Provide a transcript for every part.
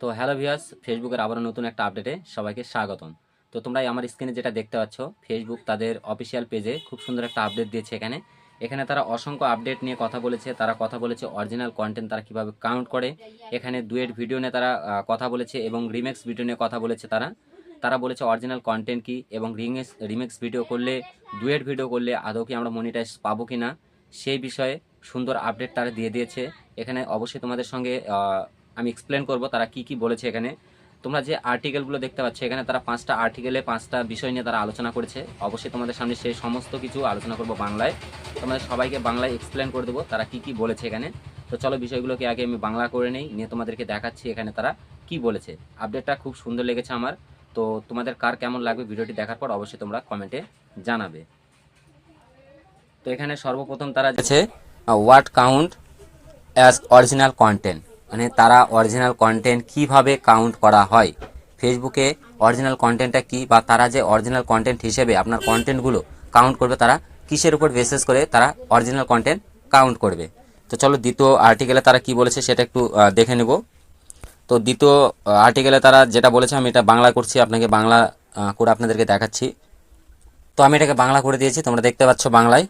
তো hello viewers, ফেসবুকের আবারও নতুন একটা আপডেটে সবাইকে স্বাগতম। তো তোমরা আমার স্ক্রিনে যেটা দেখতে পাচ্ছ, ফেসবুক তাদের অফিসিয়াল পেজে খুব সুন্দর একটা আপডেট দিয়েছে এখানে। এখানে তারা অসংখ্য আপডেট নিয়ে কথা বলেছে, তারা কথা বলেছে অরিজিনাল কন্টেন্ট তারা কীভাবে কাউন্ট করে। এখানে ডুয়েট ভিডিও নিয়ে তারা কথা বলেছে এবং রিমেক্স ভিডিও নিয়ে কথা বলেছে তারা। তারা বলেছে অরিজিনাল কন্টেন্ট কি এবং রিমেক্স রিমেক্স ভিডিও করলে ডুয়েট ভিডিও করলে আদৌ কি আমরা মনিটাইজ পাবো কি না সেই বিষয়ে সুন্দর আপডেট তারা দিয়ে দিয়েছে। এখানে অবশ্যই তোমাদের সঙ্গে আমি এক্সপ্লেন করব তারা কি কি বলেছে এখানে। তোমরা যে আর্টিকেলগুলো দেখতে পাচ্ছ এখানে তারা পাঁচটা আর্টিকেলে পাঁচটা বিষয় নিয়ে তারা আলোচনা করেছে। অবশ্যই তোমাদের সামনে সেই সমস্ত কিছু আলোচনা করব বাংলায়। তোমাদের সবাইকে বাংলায় এক্সপ্লেন করে দেবো তারা কি কি বলেছে এখানে। তো চলো বিষয়গুলোকে আগে আমি বাংলা করে নেই, নিয়ে তোমাদেরকে দেখাচ্ছি এখানে তারা কি বলেছে। আপডেটটা খুব সুন্দর লেগেছে আমার। তো তোমাদের কার কেমন লাগবে ভিডিওটি দেখার পর অবশ্যই তোমরা কমেন্টে জানাবে। তো এখানে সর্বপ্রথম তারা আছে what count as original content মানে তারা অরিজিনাল কন্টেন্ট কীভাবে কাউন্ট করা হয়? ফেসবুকে অরিজিনাল কন্টেন্টটা কি বা তারা যে অরিজিনাল কন্টেন্ট হিসেবে আপনার কন্টেন্টগুলো কাউন্ট করবে, তারা কিসের উপর বেসিস করে তারা অরিজিনাল কন্টেন্ট কাউন্ট করবে? তো চলো দ্বিতীয় আর্টিকেলে তারা কি বলেছে সেটা একটু দেখে নেব। তো দ্বিতীয় আর্টিকেলে তারা যেটা বলেছে, আমি এটা বাংলা করছি, আপনাকে বাংলা করে আপনাদেরকে দেখাচ্ছি। তো আমি এটাকে বাংলা করে দিয়েছি, তোমরা দেখতে পাচ্ছ বাংলায়।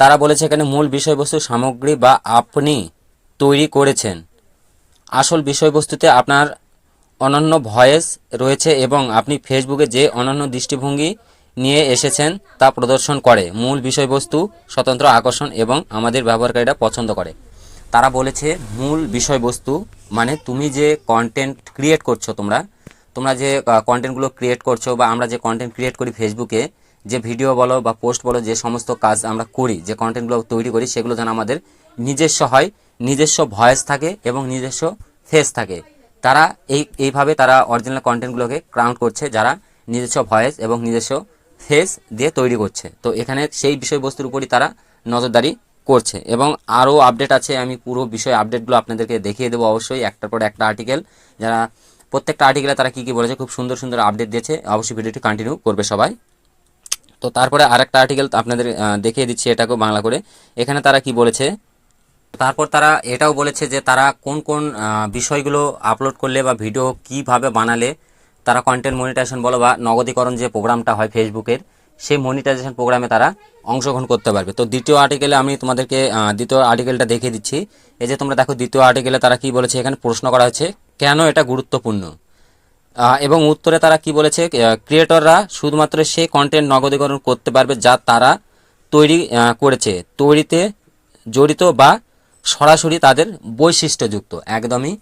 তারা বলেছে এখানে মূল বিষয়বস্তু সামগ্রী বা আপনি তৈরি করেছেন। আসল বিষয়বস্তুতে আপনার অনন্য ভয়েস রয়েছে এবং আপনি ফেসবুকে যে অনন্য দৃষ্টিভঙ্গি নিয়ে এসেছেন তা প্রদর্শন করে। মূল বিষয়বস্তু, স্বতন্ত্র আকর্ষণ এবং আমাদের ব্যবহারকারীরা পছন্দ করে। তারা বলেছে, মূল বিষয়বস্তু মানে তুমি যে কন্টেন্ট ক্রিয়েট করছ তোমরা তোমরা যে কন্টেন্টগুলো ক্রিয়েট করছ বা আমরা যে কন্টেন্ট ক্রিয়েট করি ফেসবুকে যে ভিডিও বলো বা পোস্ট বলো, যে সমস্ত কাজ আমরা করি, যে কন্টেন্টগুলো তৈরি করি, সেগুলো যেন আমাদের নিজস্ব হয় নিজস্ব ভয়েস থাকে এবং নিজস্ব ফেস থাকে। তারা এই, এইভাবে তারা অরিজিনাল কন্টেন্টগুলোকে ক্রাউন্ট করছে যারা নিজস্ব ভয়েস এবং নিজস্ব ফেস দিয়ে তৈরি করছে। তো এখানে সেই বিষয়বস্তুর উপরই তারা নজরদারি করছে এবং আরও আপডেট আছে, আমি পুরো বিষয় আপডেটগুলো আপনাদেরকে দেখিয়ে দেবো অবশ্যই একটার পর একটা আর্টিকেল যারা প্রত্যেকটা আর্টিকেলে তারা কী কী বলেছে, খুব সুন্দর সুন্দর আপডেট দিয়েছে, অবশ্যই ভিডিওটি কন্টিনিউ করবে সবাই। তো তারপরে আরেকটা আর্টিকেল আপনাদের দেখিয়ে দিচ্ছি এটাকেও বাংলা করে। এখানে তারা কি বলেছে তারপর তারা এটাও বলেছে যে তারা কোন কোন বিষয়গুলো আপলোড করলে বা ভিডিও কীভাবে বানালে, তারা কন্টেন্ট মনিটাইজেশন বলো বা নগদীকরণ যে প্রোগ্রামটা হয় ফেসবুকের সেই মনিটাইজেশন প্রোগ্রামে তারা অংশগ্রহণ করতে পারবে। তো দ্বিতীয় আর্টিকেলে আমি তোমাদেরকে দ্বিতীয় আর্টিকেলটা দেখিয়ে দিচ্ছি। এই যে তোমরা দেখো দ্বিতীয় আর্টিকেলে তারা কি বলেছে, এখানে প্রশ্ন করা হয়েছে, কেন এটা গুরুত্বপূর্ণ? এবং উত্তরে তারা কি বলেছে ক্রিয়েটররা শুধুমাত্র সেই কন্টেন্ট নগদীকরণ করতে পারবে যা তারা তৈরি করেছে। তৈরিতে জড়িত বা সরাসরি তাদের বৈশিষ্ট্যযুক্ত, একদমই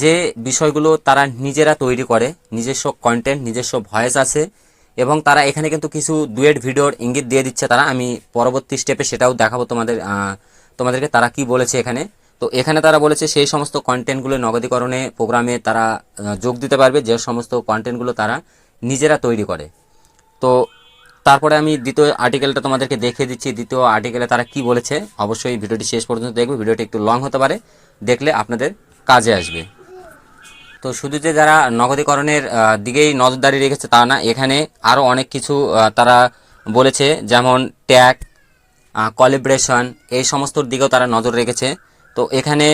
যে বিষয়গুলো তারা নিজেরা তৈরি করে, নিজস্ব কন্টেন্ট নিজস্ব ভয়েস আছে এবং তারা এখানে কিন্তু কিছু ডুয়েট ভিডিওর ইঙ্গিত দিয়ে দিচ্ছে তারা। আমি পরবর্তী স্টেপে সেটাও দেখাবো তোমাদের তোমাদেরকে তারা কি বলেছে এখানে। তো এখানে তারা বলেছে সেই সমস্ত কন্টেন্টগুলো নগদীকরণে প্রোগ্রামে তারা যোগ দিতে পারবে। যে সমস্ত কন্টেন্টগুলো তারা নিজেরা তৈরি করে। তো তারপরে আমি দ্বিতীয় আর্টিকেলটা তোমাদেরকে দেখিয়ে দিচ্ছি, দ্বিতীয় আর্টিকেলে তারা কি বলেছে, অবশ্যই ভিডিওটি শেষ পর্যন্ত দেখবে, ভিডিওটি একটু লং হতে পারে, দেখলে আপনাদের কাজে আসবে। তো শুধু যে যারা নগদীকরণের দিকেই নজরদারি রেখেছে তা না, এখানে আরও অনেক কিছু তারা বলেছে, যেমন ট্যাগ কলিব্রেশন এই সমস্ত দিকেও তারা নজর রেখেছে। তো এখানে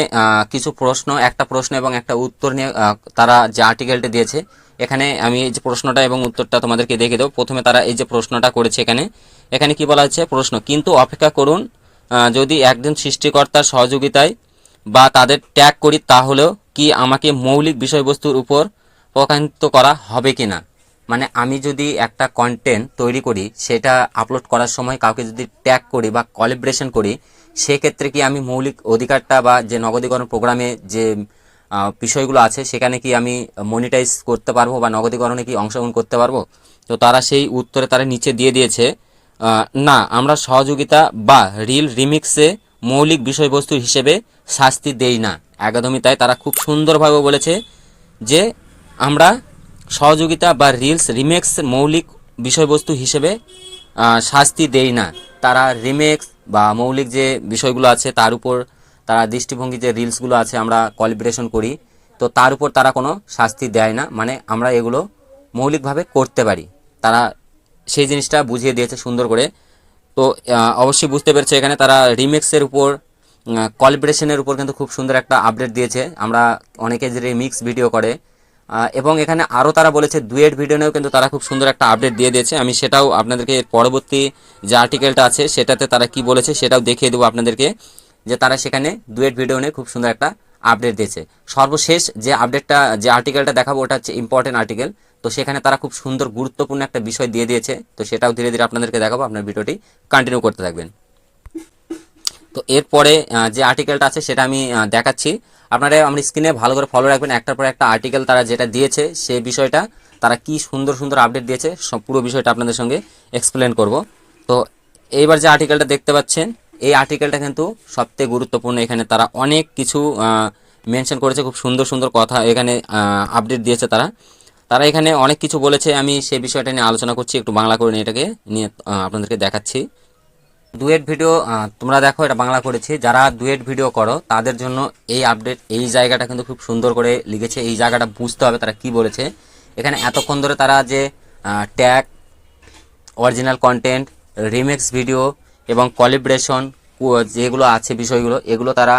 কিছু প্রশ্ন, একটা প্রশ্ন এবং একটা উত্তর নিয়ে তারা যে আর্টিকেলটা দিয়েছে এখানে আমি এই যে প্রশ্নটা এবং উত্তরটা তোমাদেরকে দেখে দেবো। প্রথমে তারা এই যে প্রশ্নটা করেছে এখানে। এখানে কি বলা হচ্ছে? প্রশ্ন, কিন্তু অপেক্ষা করুন যদি একজন সৃষ্টিকর্তার সহযোগিতায় বা তাদের ট্যাগ করি, তাহলেও কি আমাকে মৌলিক বিষয়বস্তুর উপর প্রকাশিত করা হবে কি না মানে আমি যদি একটা কন্টেন্ট তৈরি করি, সেটা আপলোড করার সময় কাউকে যদি ট্যাগ করি বা কলিব্রেশন করি, সেক্ষেত্রে কি আমি মৌলিক অধিকারটা বা যে নগদীকরণ প্রোগ্রামে যে বিষয়গুলো আছে, সেখানে কি আমি মনিটাইজ করতে পারব বা নগদীকরণে কি অংশগ্রহণ করতে পারব? তো তারা সেই উত্তরে তারা নিচে দিয়ে দিয়েছে না, আমরা সহযোগিতা বা রিল রিমিক্সে মৌলিক বিষয়বস্তু হিসেবে শাস্তি দেই না। একদমই তাই, তারা খুব সুন্দরভাবে বলেছে যে আমরা সহযোগিতা বা রিলস রিমেক্স মৌলিক বিষয়বস্তু হিসেবে শাস্তি দেই না। তারা রিমেক্স বা মৌলিক যে বিষয়গুলো আছে, তার উপর তারা দৃষ্টিভঙ্গি যে রিলসগুলো আছে, আমরা কলিব্রেশন করি, তো তার উপর তারা কোনো শাস্তি দেয় না। মানে আমরা এগুলো মৌলিকভাবে করতে পারি। তারা সেই জিনিসটা বুঝিয়ে দিয়েছে সুন্দর করে। তো অবশ্যই বুঝতে পেরেছে এখানে তারা রিমেক্সের উপর কলিব্রেশনের উপর কিন্তু খুব সুন্দর একটা আপডেট দিয়েছে। আমরা অনেকে যে রিমিক্স ভিডিও করে এবং এখানে আরও তারা বলেছে ডুয়েট ভিডিও কিন্তু তারা খুব সুন্দর একটা আপডেট দিয়ে দিয়েছে। আমি সেটাও আপনাদেরকে পরবর্তী যে আর্টিকেলটা আছে, সেটাতে তারা কি বলেছে সেটাও দেখিয়ে দেবো আপনাদেরকে। যে তারা সেখানে ডুয়েট ভিডিও নিয়ে খুব সুন্দর একটা আপডেট দিয়েছে। সর্বশেষ যে আপডেটটা যে আর্টিকেলটা দেখাবো, ওটা হচ্ছে ইম্পর্টেন্ট আর্টিকেল তো সেখানে তারা খুব সুন্দর গুরুত্বপূর্ণ একটা বিষয় দিয়ে দিয়েছে। তো সেটাও ধীরে ধীরে আপনাদেরকে দেখাবো। আপনার ভিডিওটি কন্টিনিউ করতে থাকবেন। তো এরপরে যে আর্টিকেলটা আছে, সেটা আমি দেখাচ্ছি। আপনারা আমার স্ক্রিনে ভালো করে ফলো রাখবেন। একটার পর একটা আর্টিকেল তারা যেটা দিয়েছে, সে বিষয়টা তারা কি সুন্দর সুন্দর আপডেট দিয়েছে পুরো বিষয়টা আপনাদের সঙ্গে এক্সপ্লেন করব। তো এইবার যে আর্টিকেলটা দেখতে পাচ্ছেন এই আর্টিকেলটা কিন্তু সবথেকে গুরুত্বপূর্ণ। এখানে তারা অনেক কিছু মেনশন করেছে, খুব সুন্দর সুন্দর কথা এখানে আপডেট দিয়েছে তারা। তারা এখানে অনেক কিছু বলেছে, আমি সেই বিষয়টা নিয়ে আলোচনা করছি, একটু বাংলা করে নিয়ে এটাকে নিয়ে আপনাদেরকে দেখাচ্ছি। দুয়েট ভিডিও তোমরা দেখো, এটা বাংলা করেছি। যারা দুয়েট ভিডিও করো, তাদের জন্য এই আপডেট এই জায়গাটা কিন্তু খুব সুন্দর করে লিখেছে। এই জায়গাটা বুঝতে হবে তারা কি বলেছে। এখানে এতক্ষণ ধরে তারা যে tag original content remix video এবং কলিব্রেশন যেগুলো আছে বিষয়গুলো, এগুলো তারা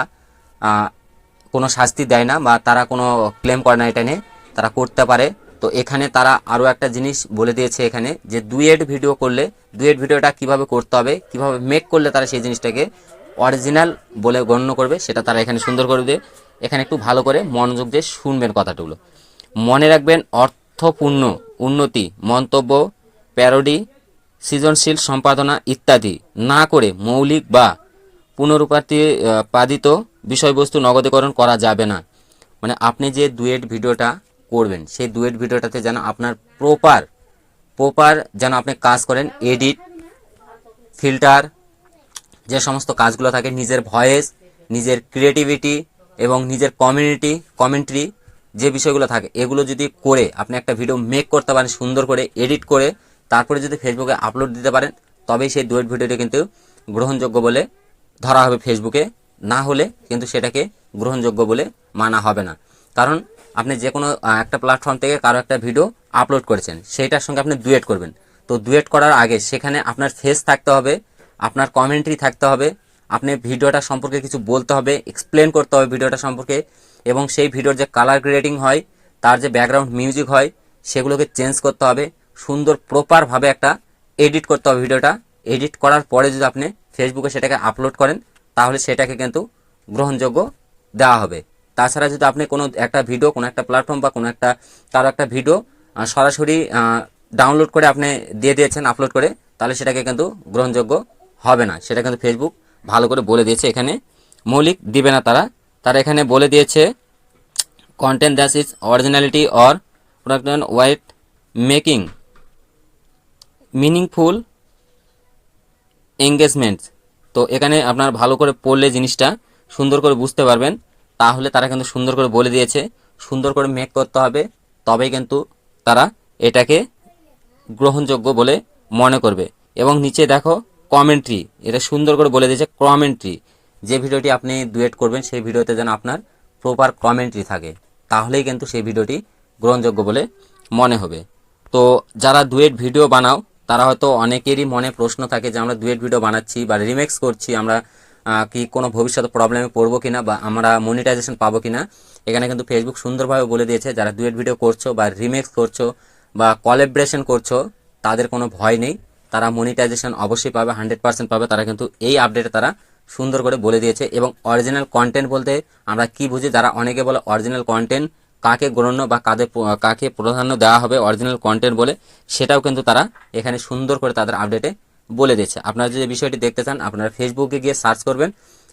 কোনো শাস্তি দেয় না বা তারা কোনো ক্লেম করে না এটা নিয়ে, তারা করতে পারে। তো এখানে তারা আরও একটা জিনিস বলে দিয়েছে এখানে যে দুয়েট ভিডিও করলে দুয়েট ভিডিওটা কীভাবে করতে হবে, কীভাবে মেক করলে তারা সেই জিনিসটাকে অরিজিনাল বলে গণ্য করবে, সেটা তারা এখানে সুন্দর করে দিয়ে, এখানে একটু ভালো করে মনোযোগ দিয়ে শুনবেন কথাগুলো মনে রাখবেন অর্থপূর্ণ উন্নতি, মন্তব্য প্যারোডি সৃজনশীল সম্পাদনা ইত্যাদি না করে মৌলিক বা পুনরুপাদিত বিষয়বস্তু নগদীকরণ করা যাবে না। মানে আপনি যে দুয়েট ভিডিওটা করবেন, সেই ডুয়েট ভিডিওটাতে যেন আপনার প্রপার প্রপার যেন আপনি কাজ করেন, এডিট, ফিল্টার, যে সমস্ত কাজগুলো থাকে, নিজের ভয়েস, নিজের ক্রিয়েটিভিটি এবং নিজের কমিউনিটি, কমেন্ট্রি, যে বিষয়গুলো থাকে, এগুলো যদি করে আপনি একটা ভিডিও মেক করতে পারেন সুন্দর করে, এডিট করে তারপরে যদি ফেসবুকে আপলোড দিতে পারেন, তবেই সেই ডুয়েট ভিডিওটি কিন্তু গ্রহণযোগ্য বলে ধরা হবে ফেসবুকে না হলে কিন্তু সেটাকে গ্রহণযোগ্য বলে মানা হবে না। কারণ আপনি যে কোনো একটা প্ল্যাটফর্ম থেকে কারও একটা ভিডিও আপলোড করেছেন, সেইটার সঙ্গে আপনি ডুয়েট করবেন। তো ডুয়েট করার আগে সেখানে আপনার ফেস থাকতে হবে, আপনার কমেন্ট্রি থাকতে হবে, আপনি ভিডিওটা সম্পর্কে কিছু বলতে হবে এক্সপ্লেন করতে হবে ভিডিওটা সম্পর্কে, এবং সেই ভিডিওর যে কালার গ্রেডিং হয়, তার যে ব্যাকগ্রাউন্ড মিউজিক হয়, সেগুলোকে চেঞ্জ করতে হবে। সুন্দর প্রপারভাবে একটা এডিট করতে হবে ভিডিওটা। এডিট করার পরে যদি আপনি ফেসবুকে সেটাকে আপলোড করেন, তাহলে সেটাকে কিন্তু গ্রহণযোগ্য দেওয়া হবে। তাছাড়া যদি আপনি কোনো একটা ভিডিও কোনো একটা প্ল্যাটফর্ম বা কোনো একটা, কারও একটা ভিডিও সরাসরি ডাউনলোড করে আপনি দিয়ে দিয়েছেন আপলোড করে, তাহলে সেটাকে কিন্তু গ্রহণযোগ্য হবে না। সেটা কিন্তু ফেসবুক ভালো করে বলে দিয়েছে এখানে। মৌলিক দিবে না তারা। তারা এখানে বলে দিয়েছে content that is originality or production ওয়াইট making meaningful engagement তো এখানে আপনার ভালো করে পড়লে জিনিসটা সুন্দর করে বুঝতে পারবেন। তাহলে তারা কিন্তু সুন্দর করে বলে দিয়েছে, সুন্দর করে মেক করতে হবে। তবেই কিন্তু তারা এটাকে গ্রহণযোগ্য বলে মনে করবে। এবং নিচে দেখো কমেন্ট্রি এটা সুন্দর করে বলে দিয়েছে কমেন্ট্রি যে ভিডিওটি আপনি ডুয়েট করবেন, সেই ভিডিওতে যেন আপনার প্রপার কমেন্ট্রি থাকে। তাহলেই কিন্তু সেই ভিডিওটি গ্রহণযোগ্য বলে মনে হবে। তো যারা ডুয়েট ভিডিও বানাও তারা হয়তো অনেকেরই মনে প্রশ্ন থাকে যে আমরা ডুয়েট ভিডিও বানাচ্ছি বা রিমেক্স করছি, আমরা কি কোনো ভবিষ্যতে প্রবলেমে পড়ব কিনা বা আমরা মনিটাইজেশন পাবো কিনা। এখানে কিন্তু ফেসবুক সুন্দরভাবে বলে দিয়েছে, যারা ডুয়েট ভিডিও করছ বা রিমেক্স করছ বা কলাবরেশন করছ, তাদের কোনো ভয় নেই। তারা মনিটাইজেশন অবশ্যই পাবে হান্ড্রেড পার্সেন্ট পাবে। তারা কিন্তু এই আপডেটে তারা সুন্দর করে বলে দিয়েছে। এবং অরিজিনাল কন্টেন্ট বলতে আমরা কি বুঝি? যারা অনেকে বলে অরিজিনাল কন্টেন্ট কাকে গণ্য বা কাদের কাকে প্রাধান্য দেওয়া হবে অরিজিনাল কন্টেন্ট বলে, সেটাও কিন্তু তারা এখানে সুন্দর করে তাদের আপডেটে বলে দিয়েছে। আপনারা যদি বিষয়টি দেখতে চান, আপনারা ফেসবুকে গিয়ে সার্চ করবেন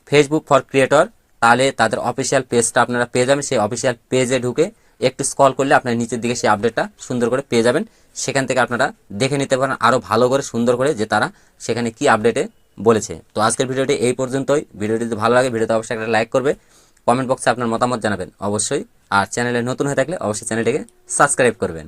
ফেসবুক ফর ক্রিয়েটর তাহলে তাদের অফিসিয়াল পেজটা আপনারা পেয়ে যাবেন। সেই অফিসিয়াল পেজে ঢুকে একটু স্ক্রল করলে আপনার নিচের দিকে সেই আপডেটটা সুন্দর করে পেয়ে যাবেন। সেখান থেকে আপনারা দেখে নিতে পারেন আরও ভালো করে, সুন্দর করে যে তারা সেখানে কি আপডেটে বলেছে। তো আজকের ভিডিওটি এই পর্যন্তই। ভিডিওটি যদি ভালো লাগে, ভিডিওতে অবশ্যই একটা লাইক করবে। কমেন্ট বক্সে আপনার মতামত জানাবেন অবশ্যই। আর চ্যানেলে নতুন হয়ে থাকলে অবশ্যই চ্যানেলটিকে সাবস্ক্রাইব করবেন।